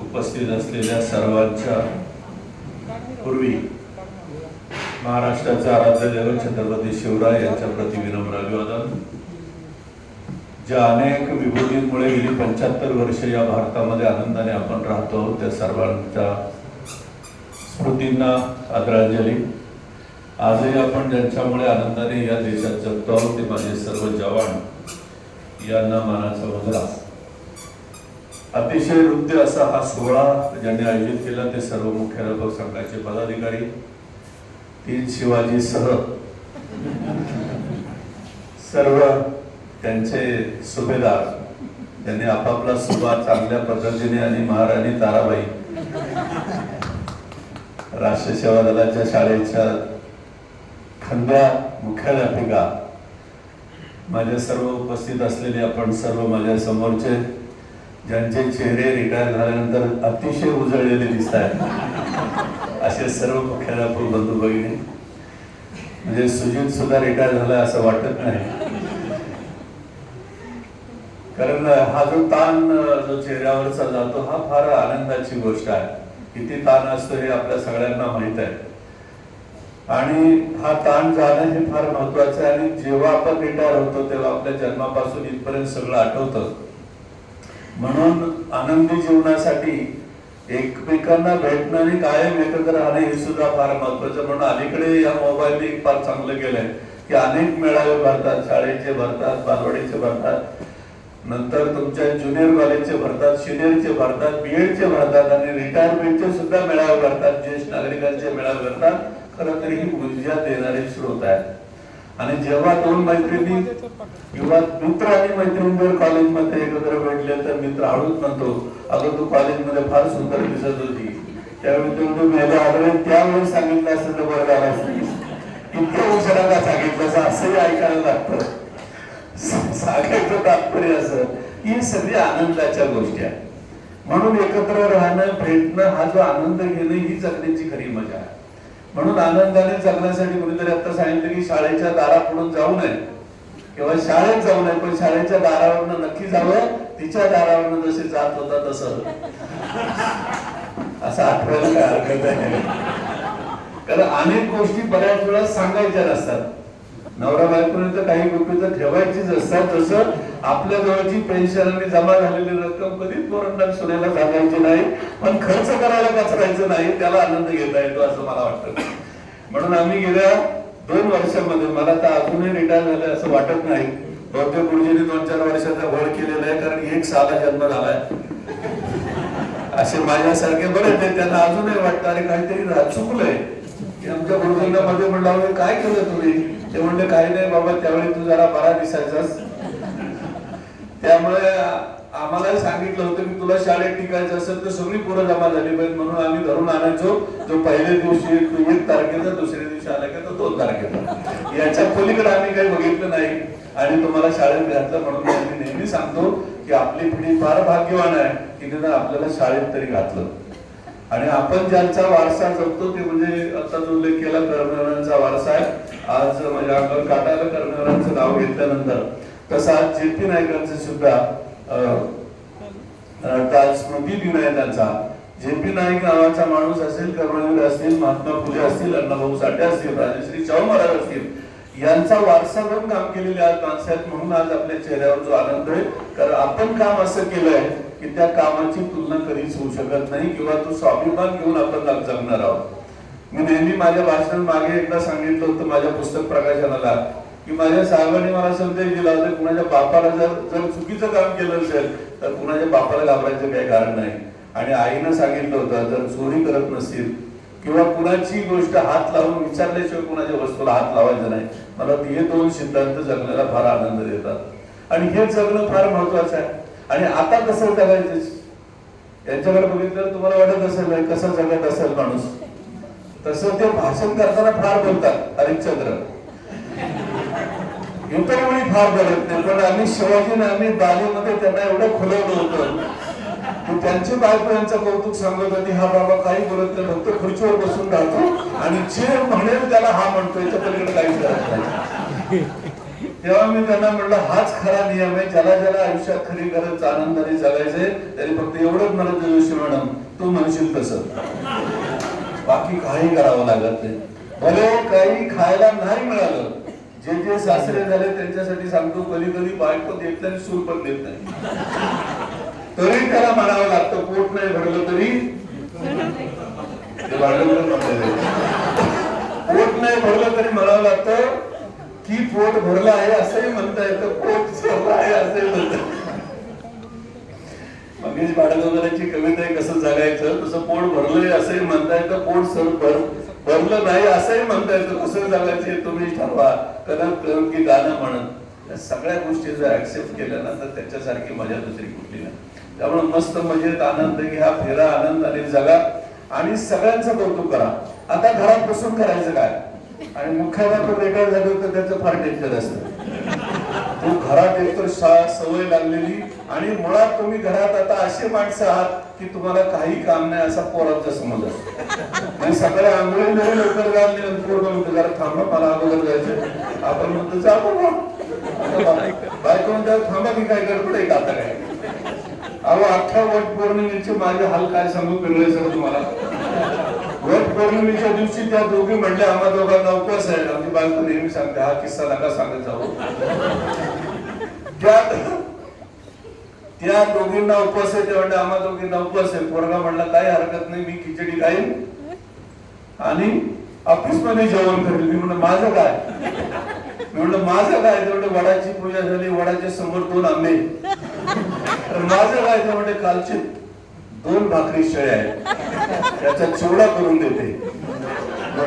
उपस्थित असलेल्या सर्वांच्या पूर्वी महाराष्ट्राचा आराध्य दैवत छत्रपती शिवराय यांच्या प्रति विनम्र अभिवादन. ज्या अनेक विभूतींमुळे गेली पंच्याहत्तर वर्ष या भारतामध्ये आनंदाने आपण राहतो त्या सर्वांच्या स्मृतींना आदरांजली. आजही आपण ज्यांच्यामुळे आनंदाने या देशात जगतो आहोत ते माझे सर्व जवान यांना मानाचा मुजरा अतिशय हृदय असा हा सोहळा ज्यांनी आयोजित केला ते सर्व मुख्याध्यापक संघाचे पदाधिकारी तीन शिवाजी सह सर्व त्यांचे सुभेदार त्यांनी आपापला सुभा चांगल्या पद्धतीने आणि महाराणी ताराबाई राष्ट्रीय सेवा दलाच्या शाळेच्या खंड्या मुख्याध्यापिका माझ्या सर्व उपस्थित असलेले आपण सर्व माझ्या समोरचे ज्यांचे चेहरे रिटायर झाल्यानंतर अतिशय उजळलेले दिसत आहेत. असे सर्व मुख्याध्यापक बंधू भगिनी. म्हणजे सुजित सुद्धा रिटायर झाला असं वाटत नाही. कारण हा जो ताण जो चेहऱ्यावरचा जातो हा फार आनंदाची गोष्ट आहे. किती ताण असतो हे आपल्या सगळ्यांना माहीत आहे. आणि हा ताण जाणं हे फार महत्वाचं आहे. आणि जेव्हा आपण रिटायर होतो तेव्हा आपल्या जन्मापासून इथपर्यंत सगळं आठवतं. म्हणून आनंदी जीवनासाठी एकमेकांना भेटणं आणि कायम एकत्र राहणे हे सुद्धा फार महत्वाचं म्हणून अलीकडे या मोबाईलने एक फार चांगलं केलंय की अनेक मेळावे भरतात शाळेचे भरतात बालवाडीचे भरतात. नंतर तुमच्या ज्युनियर कॉलेजचे भरतात सिनियरचे भरतात बीएडचे भरतात आणि रिटायरमेंटचे सुद्धा मेळावे भरतात. ज्येष्ठ नागरिकांचे मेळावे भरतात. खरं तर ही ऊर्जा देणारे स्रोत आहे. आणि जेव्हा दोन मैत्रिणी किंवा मित्र आणि मैत्रीण जर कॉलेजमध्ये एकत्र भेटले तर मित्र हळूच म्हणतो अगं तू कॉलेजमध्ये फार सुंदर दिसत होती. त्यावेळी तू तू मेले त्यावेळी सांगितलं असं तर बरं झालं असतं. इतक्या उशिरा का सांगितलं असं? असंही ऐकायला लागतं. सांगायचं तात्पर्य असं ही सगळी आनंदाच्या गोष्टी आहेत. म्हणून एकत्र राहणं भेटणं हा जो आनंद घेणं ही जगण्याची खरी मजा आहे. म्हणून आनंदाने जगण्यासाठी कुणीतरी आता सांगितलं की शाळेच्या दारापुढून जाऊ नये. किंवा शाळेत जाऊ नये पण शाळेच्या दारावरनं नक्की जावं तिच्या दारावरनं जसे जात होता तसं. असं आठवायला काय हरकत आहे कारण अनेक गोष्टी बऱ्याच वेळा सांगायच्या नसतात. नवरा बायकोने तर काही गोष्टी तर ठेवायचीच असतात. जसं आपल्या जवळची पेन्शन आणि जमा झालेली रक्कम कधीच पोरांना सुनेला सांगायची नाही पण खर्च करायला कचरायचं नाही त्याला आनंद घेता येतो असं मला वाटतं. म्हणून आम्ही गेल्या दोन वर्षामध्ये मला तर अजूनही रिटायर झालं असं वाटत नाही. बहुतेक गुरुजींनी दोन चार वर्षाचा वर केलेला आहे कारण एक साला जन्म झालाय. असे माझ्यासारखे बरेच आहेत त्यांना अजूनही वाटतं अरे काहीतरी चुकलंय. की आमच्या गुरुजींना म्हणलं काय केलं तुम्ही? ते म्हणले काही नाही बाबा त्यावेळी तू जरा बरा दिसायचास. त्यामुळे आम्हाला सांगितलं होतं की तुला शाळेत टिकायचं असेल तर सगळी पोरं जमा झाली पाहिजे म्हणून आम्ही धरून आणायचो. जो पहिल्या दिवशी एक तारखेचा दुसऱ्या दिवशी आला की तो दोन तारखेचा. याच्या पलीकडे आम्ही काही बघितलं नाही. आणि तुम्हाला शाळेत घातलं म्हणून आम्ही नेहमी सांगतो की आपली पिढी फार भाग्यवान आहे की त्यांना आपल्याला शाळेत तरी घातलं. आणि आपण ज्यांचा वारसा जपतो ते म्हणजे आता जो उल्लेख केला कर्मवीरांचा वारसा आहे. आज म्हणजे माझ्या अंगावर काटाला कर्मवीरांचं नाव घेतल्यानंतर तसं आज जे पी नायकांचं सुद्धा अं, स्मृती दिन आहे त्यांचा जे पी नाईक नावाचा माणूस असेल कर्मवीर असतील महात्मा फुले असतील अण्णाभाऊ साठे असतील राजश्री शाहू महाराज असतील यांचा वारसा म्हणून काम केलेले आज माणसं आहेत म्हणून आज आपल्या चेहऱ्यावर जो आनंद आहे. कारण आपण काम असं केलंय की त्या कामाची तुलना कधीच होऊ शकत नाही किंवा तो स्वाभिमान घेऊन आपण जगणार आहोत. मी नेहमी माझ्या भाषण मागे एकदा सांगितलं होतं माझ्या पुस्तक प्रकाशनाला की माझ्या साहेबांनी मला संदेश दिला होता कुणाच्या बापाला जर जर चुकीचं काम केलं असेल तर कुणाच्या बापाला घाबरायचं काही कारण नाही. आणि आईनं सांगितलं होतं जर चोरी करत नसतील किंवा कुणाची गोष्ट हात लावून विचारल्याशिवाय कुणाच्या वस्तूला हात लावायचा नाही मला हे दोन सिद्धांत जगण्याला फार आनंद देतात. आणि हे जगणं फार महत्वाचं आहे. आणि आता कसं जगायचं यांच्याकडे बघितलं तुम्हाला वाटत असेल नाही कसं जगत असेल माणूस? तसं ते भाषण करताना फार बोलतात हरिश्चंद्र. इतर फार बोलत नाही पण आम्ही शिवाजीने आम्ही बालीमध्ये त्यांना एवढं खुलवलं होतं. की त्यांची बायको यांचं कौतुक सांगत होती हा बाबा काही बोलत नाही फक्त खुर्चीवर बसून राहतो आणि जे म्हणेल त्याला हा म्हणतो याच्या पलीकडे काहीच करत नाही. तेव्हा मी त्यांना म्हटलं हाच खरा नियम आहे ज्याला ज्याला आयुष्यात खरी गरज आनंदाने जगायचंय त्यांनी फक्त एवढंच म्हणत जोशी मॅडम तू म्हणशील तसं. बाकी काही करावं लागत नाही. भले काही खायला नाही मिळालं जे जे सासरे झाले त्यांच्यासाठी सांगतो कधी कधी बायको देत नाही सूर पण देत नाही. तरी त्याला म्हणावं लागतं पोट नाही भरलं तरी ते पोट नाही भरलं तरी म्हणावं लागतं की पोट भरलं आहे असंही म्हणता येतं पोट सरलं आहे असंही म्हणता मगेश बाळगंधराची कविता कसं जगायचं? तसं पोट भरलंय असंही म्हणता येतं पोट सर भर भरलं नाही असंही म्हणता येतं कसं जगायचं हे तुम्ही ठरवा. कदम कदम की गाणं म्हणत. या सगळ्या गोष्टी जर ऍक्सेप्ट केल्या ना तर त्याच्यासारखी मजा दुसरी कुठली नाही. त्यामुळे मस्त मजेत आनंद घ्या आनंद आनंदाने जगा. आणि सगळ्यांचं कौतुक करा. आता घरात बसून करायचं काय? आणि मुख्याध्यापक रिटायर झालो तर त्याचं फार टेन्शन असतं. तो घरात एकतर सवय लागलेली आणि मुळात तुम्ही घरात आता असे माणसं आहात की तुम्हाला काही काम नाही असा पोरांचा समज असतो. आणि सकाळी आंघोळी जरी लवकर घालले पूर्ण म्हणतो जरा थांबा मला अगोदर जायचं आपण म्हणतो जा बायको म्हणतात थांबा मी काय गडबड एक आता काय. अहो अख्ख्या वट पौर्णिमेचे माझे हाल काय सांगू पिरळे सर तुम्हाला. वट पौर्णिमेच्या दिवशी त्या दोघी म्हटल्या आम्हा दोघांना उपवास आहे. आमची बायको नेहमी सांगते हा किस्सा नका सांगत जाऊ. त्या त्या दोघींना उपवास आहे ते म्हणले आम्हा दोघींना उपवास आहे. पोरगा म्हणला काही हरकत नाही मी खिचडी खाईन आणि ऑफिसमध्ये जेवण करेल. मी म्हणलं माझं काय? मी म्हणलं माझं काय? ते म्हणलं वडाची पूजा झाली वडाच्या समोर दोन आंबे. तर माझं काय? ते म्हणजे कालचे दोन भाकरी शेळ्या आहेत. त्याचा चिवडा करून देते.